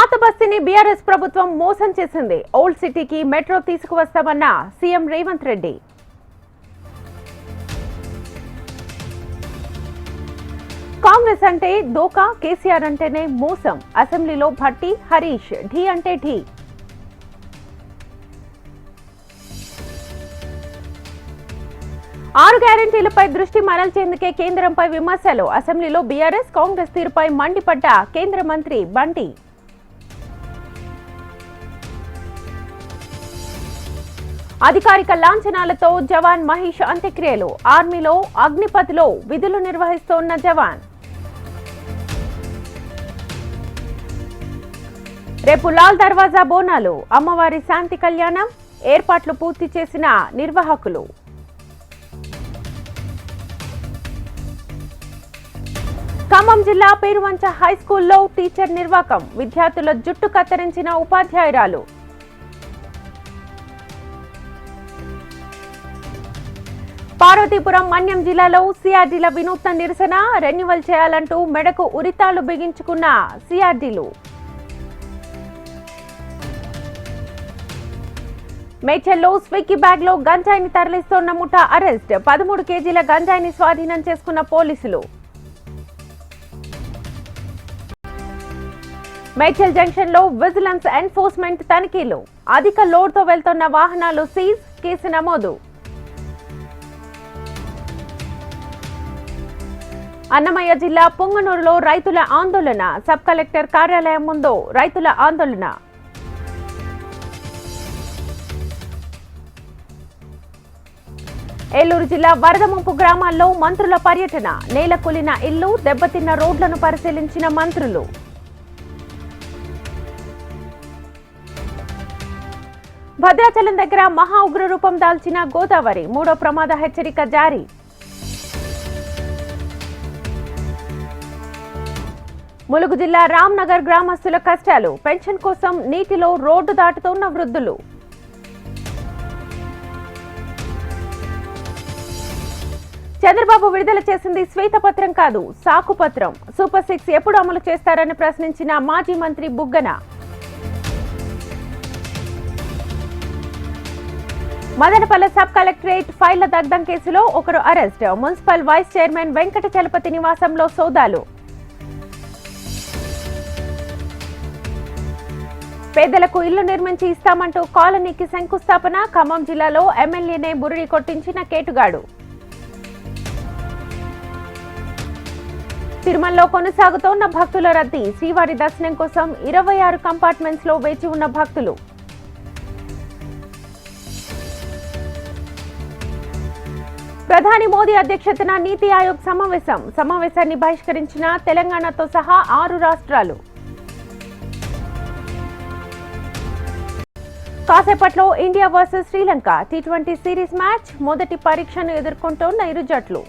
పాత బస్తీని బీఆర్ఎస్ ప్రభుత్వం మోసం చేసింది. ఓల్డ్ సిటీకి మెట్రో తీసుకువస్తామన్న సీఎం రేవంత్ రెడ్డి. కాంగ్రెస్ అంటే దోకా కేసీఆర్ అంటేనే మోసం. అసెంబ్లీలో భట్టి హరీష్ ఢీ అంటే ఢీ. ఆరు గ్యారంటీలపై దృష్టి మరల్చేందుకే కేంద్రంపై విమర్శలు. అసెంబ్లీలో బీఆర్ఎస్ కాంగ్రెస్ తీరుపై మండిపడ్డ కేంద్ర మంత్రి బండి. అధికారిక లాంఛనాలతో జవాన్ మహేష్ అంత్యక్రియలు. ఆర్మీలో అగ్నిపథ్లో విధులు నిర్వహిస్తోన్న జవాన్. రేపు లాల్ దర్వాజా బోనాలు అమ్మవారి శాంతి కళ్యాణం ఏర్పాట్లు పూర్తి చేసిన నిర్వాహకులు. ఖమ్మం జిల్లా పేరువంచ హై స్కూల్లో టీచర్ నిర్వాకం. విద్యార్థుల జుట్టు కత్తిరించిన ఉపాధ్యాయురాలు. పార్వతీపురం మన్యం జిల్లాలో సిఆర్డీల వినూత్న నిరసన రెన్యువల్ చేయాలంటూ మెడకు ఉరితాలు బిగించుకున్న సిఆర్డీలు. మేడ్చల్లో స్విక్కీ బ్యాగ్లో గంజాయిని తరలిస్తున్న ముఠా అరెస్ట్. పదమూడు కేజీల గంజాయిని స్వాధీనం చేసుకున్న పోలీసులు. మేడ్చల్ జంక్షన్లో విజిలెన్స్ ఎన్ఫోర్స్మెంట్ తనిఖీలు. అధిక లోడ్తో వెళ్తున్న వాహనాలు సీజ్ కేసు నమోదు. అన్నమయ్య జిల్లా పొంగనూరులో రైతుల ఆందోళన. సబ్ కలెక్టర్ కార్యాలయం ముందు రైతుల ఆందోళన. ఏలూరు జిల్లా వరద ముంపు గ్రామాల్లో మంత్రుల పర్యటన. నేల కూలిన ఇల్లు దెబ్బతిన్న రోడ్లను పరిశీలించిన మంత్రులు. భద్రాచలం దగ్గర మహా ఉగ్ర రూపం దాల్చిన గోదావరి మూడో ప్రమాద హెచ్చరిక జారీ. ములుగు జిల్లా రామ్నగర్ గ్రామస్తుల కష్టాలు పెన్షన్ కోసం నీటిలో రోడ్డు దాటుతున్న వృద్ధులు. చంద్రబాబు విడుదల చేసింది శ్వేతపత్రం కాదు సాకుపత్రం. సూపర్ సిక్స్ ఎప్పుడు అమలు చేస్తారని ప్రశ్నించిన మాజీ మంత్రి బుగ్గన. మదనపల్లె సబ్ కలెక్టరేట్ ఫైళ్ళ దగ్ధం కేసులో ఒకరు arrest. Municipal vice chairman Venkata Chalapathi నివాసంలో సోదాలు. పేదలకు ఇల్లు నిర్మించి ఇస్తామంటూ కాలనీకి శంకుస్థాపన ఖమ్మం జిల్లాలో ఎమ్మెల్యేనే బురిడి కొట్టించిన కేటుగాడు. తిరుమలలో కొనసాగుతోన్న భక్తుల రద్దీ శ్రీవారి దర్శనం కోసం ఇరవై ఆరు కంపార్ట్మెంట్స్లో వేచి ఉన్న భక్తులు. ప్రధాని మోదీ అధ్యక్షతన నీతి ఆయోగ్ సమావేశం. సమావేశాన్ని బహిష్కరించిన తెలంగాణతో సహా ఆరు రాష్ట్రాలు. కాసేపట్లో India versus Sri Lanka T twenty series match మొదటి పరీక్షను ఎదుర్కొంటోన్న ఇరు జట్లు.